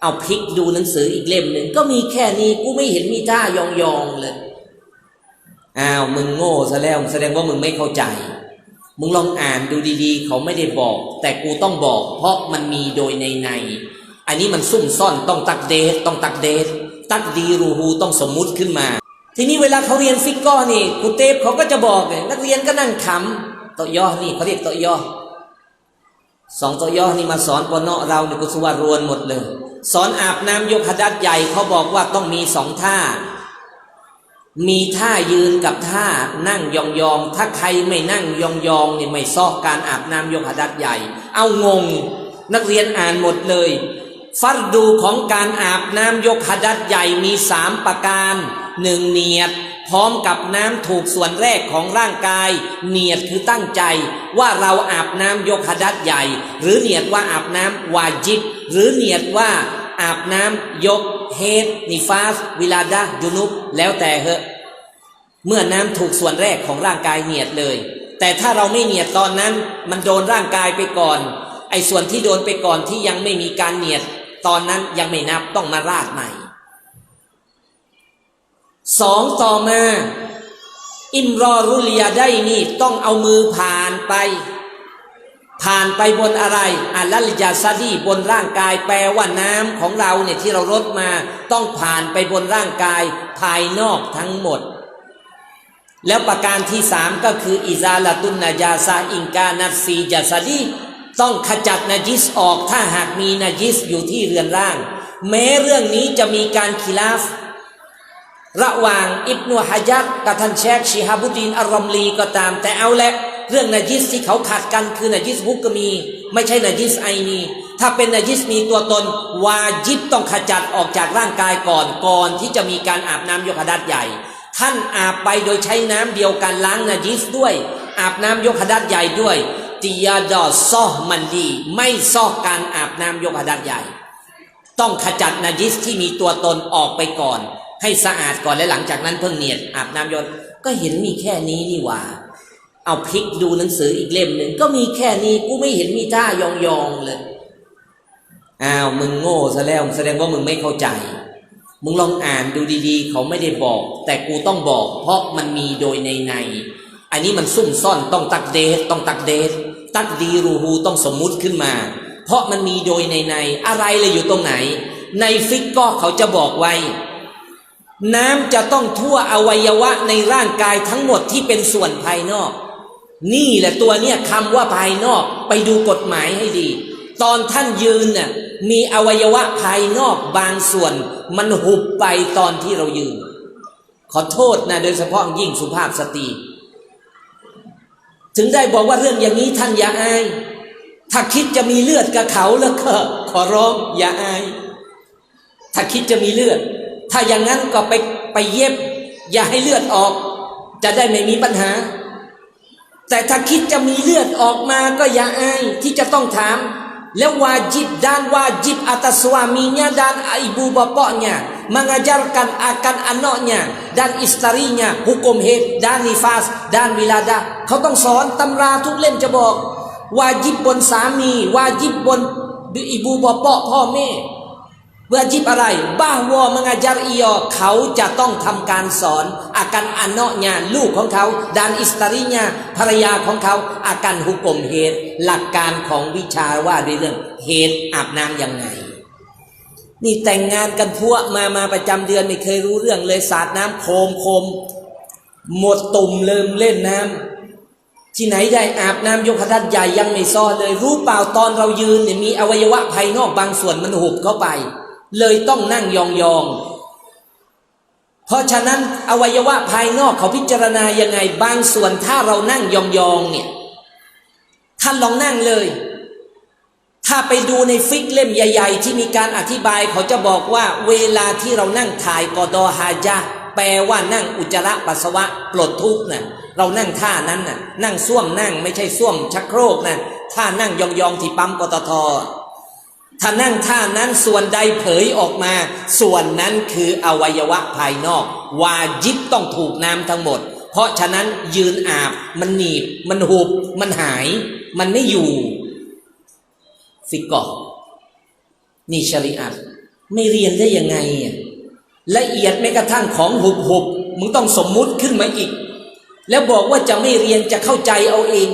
เอาพลิกดูหนังสืออีกเล่มหนึ่งก็มีแค่นี้กูไม่เห็นมีท่ายองๆเลยอ้าวมึงโง่ซะแล้วแสดงว่ามึงไม่เข้าใจ มึงลองอ่านดูดีๆ เขาไม่ได้บอก แต่กูต้องบอก เพราะมันมีโดยในใน อันนี้มันซุ่มซ่อนต้องตักเดทต้องตักเดทตักดีรูฮูต้องสมมุติขึ้นมา ทีนี้เวลาเขาเรียนฟิกก้อนี่กูเทปเขาก็จะบอกไงนักเรียนก็นั่งขำตัวย่อนี่เขาเรียกตัวย่อ สองตัวย่อนี่มาสอนปนเนาะเราเนี่ยกูสวารวนหมดเลย สอนอาบน้ำยกหดัดใหญ่เขาบอกว่าต้องมีสองท่า มีท่ายืนกับท่านั่งยองๆ ถ้าใครไม่นั่งยองๆเนี่ยไม่ซอกการอาบน้ำยกหัดัดใหญ่ เอางง นักเรียนอ่านหมดเลย ฟัดดูของการอาบน้ำยกหดัดใหญ่มีสามประการหนึ่งเนียด พร้อมกับน้ำถูกส่วนแรกของร่างกาย เนียดคือตั้งใจว่าเราอาบน้ำยกหดัดใหญ่ หรือเนียดว่าอาบน้ำวาจิบ หรือเนียดว่าอาบน้ำยกเฮดนิฟาสวิลาดะยุนุบแล้วแต่เหอะ เมื่อน้ำถูกส่วนแรกของร่างกายเนียดเลย แต่ถ้าเราไม่เนียดตอนนั้น มันโดนร่างกายไปก่อน ไอ้ส่วนที่โดนไปก่อนที่ยังไม่มีการเนียด ตอนนั้นยังไม่นับต้องมาราดใหม่สองต่อมา อิมรอรุลียได้นี่ต้องเอามือผ่านไป ผ่านไปบนอะไรอัลลัลยาซาดีบนร่างกายแปลว่าน้ำของเราเนี่ยที่เรารดมา ต้องผ่านไปบนร่างกายภายนอกทั้งหมด แล้วประการที่สามก็คืออิซาลาตุนนายาซาอิงกานัดฟีจัสดี ต้องขจัดนาจิสออกถ้าหากมีนาจิสอยู่ที่เรือนร่าง แม้เรื่องนี้จะมีการคิลาฟ ระหว่างอิบนุฮะจัดกับท่านเชคชิฮาบุดีนอัลรอมลีก็ตาม แต่เอาแหละเรื่องนาจิสที่เขาขัดกันคือนาจิสฮุกกมี ไม่ใช่นาจิสไอนีถ้าเป็นนาจิสมีตัวตน วาจิบต้องขจัดออกจากร่างกายก่อนก่อนที่จะมีการอาบน้ำยกขดัดใหญ่ ท่านอาบไปโดยใช้น้ำเดียวกันล้างนาจิสด้วย อาบน้ำยกขดัดใหญ่ด้วย ติยาดอซอมันดี ไม่ซอกการอาบน้ำยกขดัดใหญ่ ต้องขจัดนาจิสที่มีตัวตนออกไปก่อน ให้สะอาดก่อนและหลังจากนั้นเพิ่งเนียดอาบน้ำยนก็เห็นมีแค่นี้นี่หว่า เอาพลิกดูหนังสืออีกเล่มหนึ่งก็มีแค่นี้กูไม่เห็นมีท่ายองๆเลยอ้าวมึงโง่ซะแล้วแสดงว่ามึงไม่เข้าใจ มึงลองอ่านดูดีๆ เขาไม่ได้บอก แต่กูต้องบอก เพราะมันมีโดยในใน อันนี้มันซุ่มซ่อนต้องตักเดทต้องตักเดท ตักดีรูฮูต้องสมมุติขึ้นมา เพราะมันมีโดยในในอะไรเลยอยู่ตรงไหน ในฟิกก็เขาจะบอกไว้ น้ำจะต้องทั่วอวัยวะในร่างกายทั้งหมดที่เป็นส่วนภายนอก นี่แหละตัวเนี่ยคำว่าภายนอกไปดูกฎหมายให้ดี ตอนท่านยืนน่ะมีอวัยวะภายนอกบางส่วน มันหุบไปตอนที่เรายืน ขอโทษนะโดยเฉพาะยิ่งสุภาพสตรี ถึงได้บอกว่าเรื่องอย่างนี้ท่านอย่าอาย ถ้าคิดจะมีเลือดกับเขาแล้วก็ขอร้องอย่าอาย ถ้าคิดจะมีเลือด ถ้าอย่างนั้นก็ไปไปเย็บ อย่าให้เลือดออก จะได้ไม่มีปัญหา แต่ถ้าคิดจะมีเลือดออกมาก็อย่าอายที่จะต้องถาม แล้ววาจิบ dan wajib atas suaminya dan ibu bapaknya mengajarkan akan anaknya dan istrinya hukum haid dan nifas dan wilada เขาต้องสอนตำราทุกเล่มจะบอก วาจิบบนสามี วาจิบบนอิบูบปอพ่อแม่วาจิบอะไร บ้าวอมงาจารอียอเขาจะต้องทำการสอนอาการอันเนาะเนี่ยลูกของเขาดานอิสตรีเนี่ยภรรยาของเขาอาการหุกกลมเหตุ หลักการของวิชาว่าด้วยเรื่องเหตุอาบน้ำยังไง นี่แต่งงานกันพวมามาประจำเดือนไม่เคยรู้เรื่องเลยสาดน้ำโคมโคมหมดตุ่มเริ่มเล่นน้ำที่ไหนได้อาบน้ำยกขดัดใหญ่ยังไม่ซ่อนเลย รู้เปล่าตอนเรายืนเนี่ยมีอวัยวะภายนอกบางส่วนมันหุบเข้าไป เลยต้องนั่งยองๆเพราะฉะนั้นอวัยวะภายนอกเขาพิจารณายังไงบางส่วนถ้าเรานั่งยองๆเนี่ยท่านลองนั่งเลย ถ้าไปดูในฟิกเล่มใหญ่ ๆ ที่มีการอธิบายเขาจะบอกว่า เวลาที่เรานั่งถ่ายกอดอฮาจาแปลว่านั่งอุจจาระปัสสาวะปลดทุกข์น่ะเรานั่งท่านั้นน่ะ นั่งส้วมนั่งไม่ใช่ส้วมชักโครกนะท่านั่งยองๆที่ปั๊มปตทถ้านั่งท่านั้นส่วนใดเผยออกมา ส่วนนั้นคืออวัยวะภายนอก วาจิบต้องถูกน้ำทั้งหมด เพราะฉะนั้นยืนอาบมันหนีบ มันหุบ มันหาย มันไม่อยู่ ฟิกกอนี่ชริอัตไม่เรียนได้ยังไงละเอียดแม้กระทั่งของหุบหุบมึงต้องสมมุติขึ้นมาอีก แล้วบอกว่าจะไม่เรียนจะเข้าใจเอาเอง